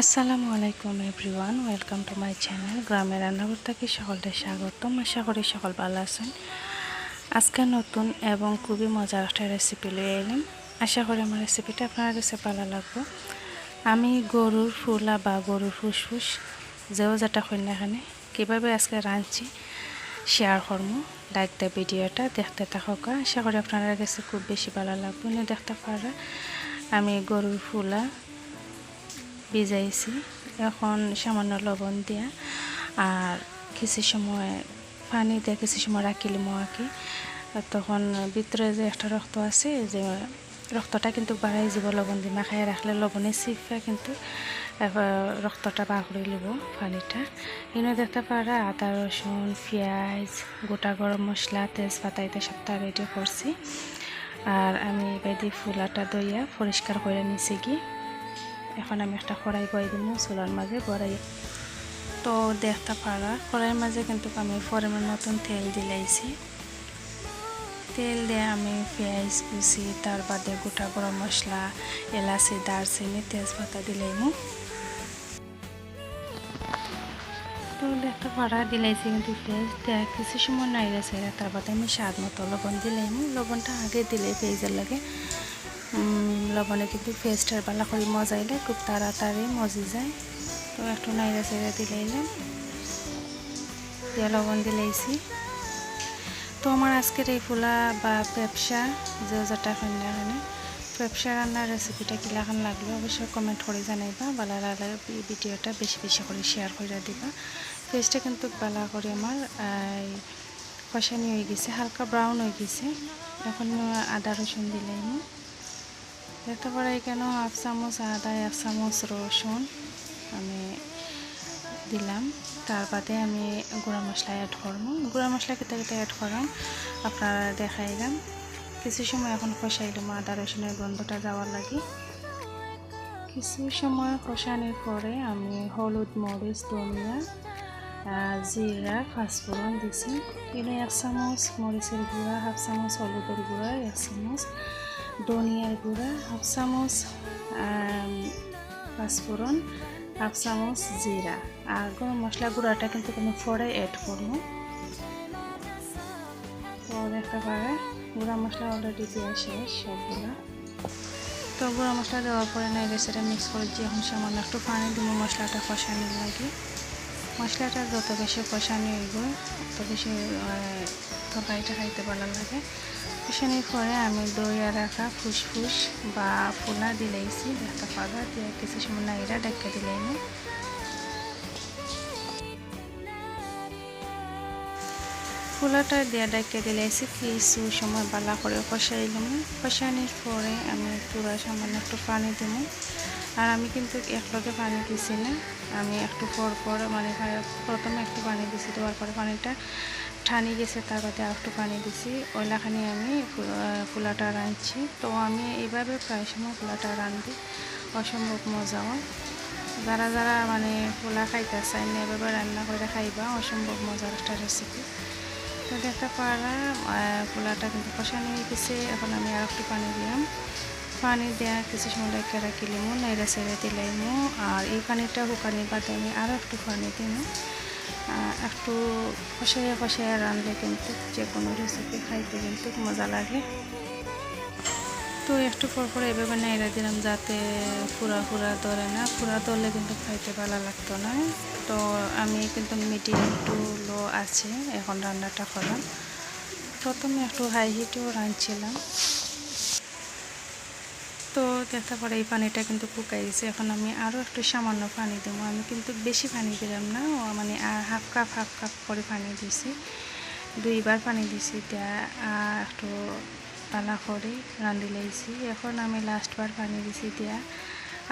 আসসালামু আলাইকুম everyone, welcome to my channel গ্রামের রান্নাঘর থেকে সকলকে স্বাগতম। আশা করি সকল ভালো আছেন। আজকে নতুন এবং খুবই মজার একটা রেসিপি লিয়ে এলাম। আশা করি আমার রেসিপিটা আপনার কাছে ভালো লাগবে। আমি গরুর ফুলা বা গরুর ফুসফুস যেও যেটা এখানে কীভাবে আজকে রাঁধছি শেয়ার করব। লাইক দ্য ভিডিওটা দেখতে থাকা আশা করি আপনার কাছে খুব বেশি ভালো লাগবে। দেখতে পারা, আমি গরুর ফুলা ভিজাইছি। এখন সামান্য লবণ দিয়া। আর কিছু সময় পানি দিয়ে কিছু সময় রাখিলি মোয়াকি তখন ভিতরে যে একটা রক্ত আছে, যে রক্তটা কিন্তু বাড়াই যাব লবণ দিয়ে। মাখাই রাখলে লবণে চিপা কিন্তু রক্তটা বার করে লব পানিটা। এনে দেখতে পারা আদা, রসুন, পেঁয়াজ, গোটা গরম মশলা, তেজপাতা এটা সবটা রেডি করছি। আর আমি এবার ফুলাটা দইয়া পরিষ্কার করে নিছি কি এখন আমি একটা কড়াই বয়ে দিব, চুলার মাঝে বড়াই তো দেখতে পারা কড়াইয়ের মাঝে কিন্তু আমি পরিমাণ মতন তেল দিলাইছি তেল দিয়ে আমি পেঁয়াজ কুচি, তার বাদে গোটা গরম মশলা, এলাচি, দারচিনি, তেজপাতা দিলাইমু তো দেখতে পারা দিলাইছি কিন্তু পেঁয়াজ দেওয়া কিছু সময় নাই গেছে তার আমি স্বাদ মতো লবণ দিলাইমু লবণটা আগে দিলে পেঁয়াজের লাগে। লবণে কিন্তু পেস্টার বালা করে মজাইলে খুব তাড়াতাড়ি মজি যায়। তো একটু নাইরা চেড়ে দিলাইলাম দিয়ে লবণ দিলাইছি তো আমার আজকের এই ফুলা বা ব্যবসা যে যেটা কন্যাখানে ব্যবসা রান্নার রেসিপিটা কিলাখান লাগল অবশ্যই কমেন্ট করে জানাইবা। বালা লাগলে ভিডিওটা বেশি বেশি করে শেয়ার করে দিবা। পেস্টটা কিন্তু বালা করে আমার কষানি হয়ে গেছে, হালকা ব্রাউন হয়ে গেছে। এখন আদা রসুন দিলাম। দেখতে পারা এখানেও হাফ চামচ আদা, এক চামচ রসুন আমি দিলাম। তার বাদে আমি গুঁড়া মশলা অ্যাড করব। গুঁড়া মশলা কেটে কেটে অ্যাড করাম আপনারা দেখাইলাম কিছু সময় এখন কষাইলাম আদা, রসুনের গন্ধটা যাওয়ার লাগে। কিছু সময় কষানোর পরে আমি হলুদ, মরিচ, ধনিয়া জিরা ফাঁসফোড়ন দিছি। এনে এক চামচ মরিচের গুঁড়া, হাফ চামচ হলুদের গুঁড়া, এক চামচ ধনিয়ার গুঁড়া, হাফ চামচ পাঁচফোড়ন, হাফ চামচ জিরা। আর গরম মশলা গুঁড়াটা কিন্তু আমি পরে অ্যাড করব। দেখতে পারে গুঁড়া মশলা অলরেডি দেওয়া শেষ সবগুলো। তো গুঁড়া মশলা দেওয়ার পরে নাই সেটা মিক্স দিয়ে এখন সামান্য একটু পানি দিব মশলাটা কষানোর লাগে। মশলাটা যত বেশি কষানো হইব, তত বেশি তরকারিটা খাইতে ভালো লাগে কষানোর পরে আমি দই আর রাখা ফুসফুস বা ফুলা দিলাইছি দেখতে পাবা দিয়ে কিছু সময় নাইরা ডেকে দিলাই ফুলাটা দিয়ে ডেকে দিলাইছি, কিছু সময় বালা করে কষাইলাম কষানোর পরে আমি পুরা সামান্য একটু পানি দিব আর আমি কিন্তু একলগে পানি দিছি না। আমি একটু পর পর মানে প্রথমে একটু পানি দিছি, দেওয়ার পরে পানিটা ঠানি গেছে, তার বাদে আর একটু পানি দিছি। ওইলাখানি আমি পোলাটা রাঁধছি। তো আমি এইভাবে প্রায় সময় পোলাটা রাঁধি। অসম্ভব মজা। হয় যারা যারা মানে পোলা খাইতে চাই না, এভাবে রান্না করে খাইবা, অসম্ভব মজার একটা রেসিপি তো দেখতে পারা পোলাটা কিন্তু কষানি হয়ে গেছে। এখন আমি আর একটু পানি দিলাম। পানি দেওয়া কিছু সময় রেখে রাখিলিমু নাইরা সেরে দিলাইমু আর এই পানিটা শুকানি বাদে আমি আরও একটু পানি দিমু একটু কষাইয়া কষাইয়া রাঁধলে কিন্তু যে কোনো রেসিপি খাইতে কিন্তু মজা লাগে। তো একটু পর পর এভাবে নাইরা দিলাম যাতে পুরা পুরা ধরে না পুরা ধরলে কিন্তু খাইতে ভালো লাগতো না। তো আমি কিন্তু মিডিয়াম টু লো আছে, এখন রান্নাটা করলাম প্রথমে একটু হাই হিটেও রাঁধছিলাম। তো দেখতে পারে এই পানিটা কিন্তু শুকাই গেছে। এখন আমি আরও একটু সামান্য পানি দেবো। আমি কিন্তু বেশি পানি দিলাম না। মানে হাফ কাপ হাফ কাপ করে পানি দিছি দুইবার পানি দিছি দিয়া একটু পালা করে রাঁধি লাইছি। এখন আমি লাস্টবার পানি দিছি দিয়া।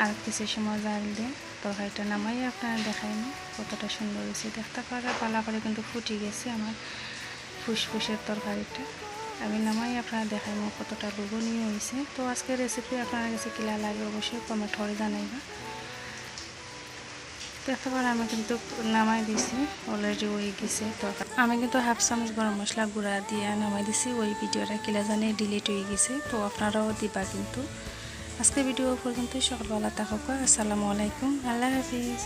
আর কিছু সময় জাল দিয়ে তরকারিটা নামাই আপনারা দেখাই নি। কতটা সুন্দর হয়েছে। দেখতে পারা পালা করে কিন্তু ফুটি গেছে আমার ফুসফুসের তরকারিটা। আমি নামাই, আপনারা দেখাই মোক কতটা লোভনীয় হয়েছে তো আজকের রেসিপি আপনার কাছে কিলা লাগে অবশ্যই কমেন্ট করে জানাইবা। দেখতে পারেন আমি কিন্তু নামাই দিছি অলরেডি ওই গেছে। তো আমি কিন্তু হাফ চামচ গরম মশলা গুঁড়া দিয়ে নামাই দিছি, ওই ভিডিওটা কিলা জানি ডিলিট হয়ে গেছে। তো আপনারাও দিবা কিন্তু। আজকে ভিডিও পর্যন্ত সকালবেলা থাকুক আসসালামু আলাইকুম। আল্লাহ হাফিজ।